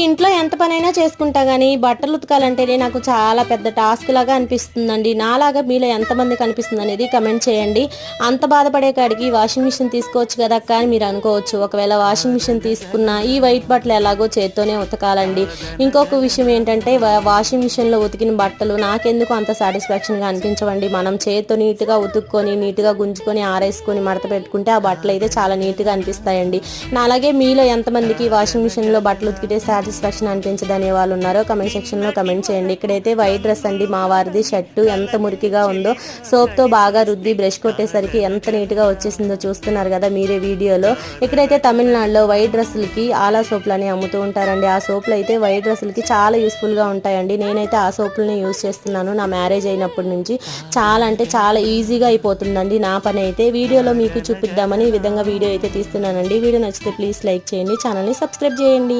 ఇంట్లో ఎంత పనైనా చేసుకుంటా కానీ బట్టలు ఉతకాలంటేనే నాకు చాలా పెద్ద టాస్క్ లాగా అనిపిస్తుందండి. నాలాగా మీలో ఎంతమంది కనిపిస్తుంది అనేది కమెంట్ చేయండి. అంత బాధపడే కాడికి వాషింగ్ మిషన్ తీసుకోవచ్చు కదా అక్క అని మీరు అనుకోవచ్చు. ఒకవేళ వాషింగ్ మిషన్ తీసుకున్నా ఈ వైట్ బట్టలు ఎలాగో చేత్తోనే ఉతకాలండి. ఇంకొక విషయం ఏంటంటే వా- వాషింగ్ మిషన్లో ఉతికిన బట్టలు నాకెందుకు అంత సాటిస్ఫాక్షన్గా అనిపించవండి? మనం చేత్తో నీట్గా ఉతుక్కొని నీట్గా గుంజుకొని ఆరేసుకొని మడత పెట్టుకుంటే ఆ బట్టలు అయితే చాలా నీట్గా అనిపిస్తాయండి. నా అలాగే మీలో ఎంతమందికి వాషింగ్ మిషన్లో బట్టలు ఉతికితే సాటిస్ఫాక్షన్ అనిపించదు అనే వాళ్ళు ఉన్నారో కమెంట్ సెక్షన్లో కమెంట్ చేయండి. ఇక్కడైతే వైట్ డ్రెస్ అండి మా వారిది షర్టు. ఎంత మురికిగా ఉందో సోప్తో బాగా రుద్ది బ్రష్ కొట్టేసరికి ఎంత నీట్గా వచ్చేసిందో చూస్తున్నారు కదా మీరే వీడియోలో. ఇక్కడైతే తమిళనాడులో వైట్ డ్రెస్సులకి ఆలా సోపులు అని అమ్ముతూ ఉంటారండి. ఆ సోపులు అయితే వైట్ డ్రెస్సులకి చాలా యూస్ఫుల్గా ఉంటాయండి. నేనైతే ఆ సోపులని యూస్ చేస్తున్నాను నా మ్యారేజ్ అయినప్పటి నుంచి. చాలా అంటే చాలా ఈజీగా అయిపోతుందండి నా పని అయితే. వీడియోలో మీకు చూపిద్దామని ఈ విధంగా వీడియో అయితే తీస్తున్నానండి. వీడియో నచ్చితే ప్లీజ్ లైక్ చేయండి. ఛానల్ని సబ్స్క్రైబ్ చేయండి.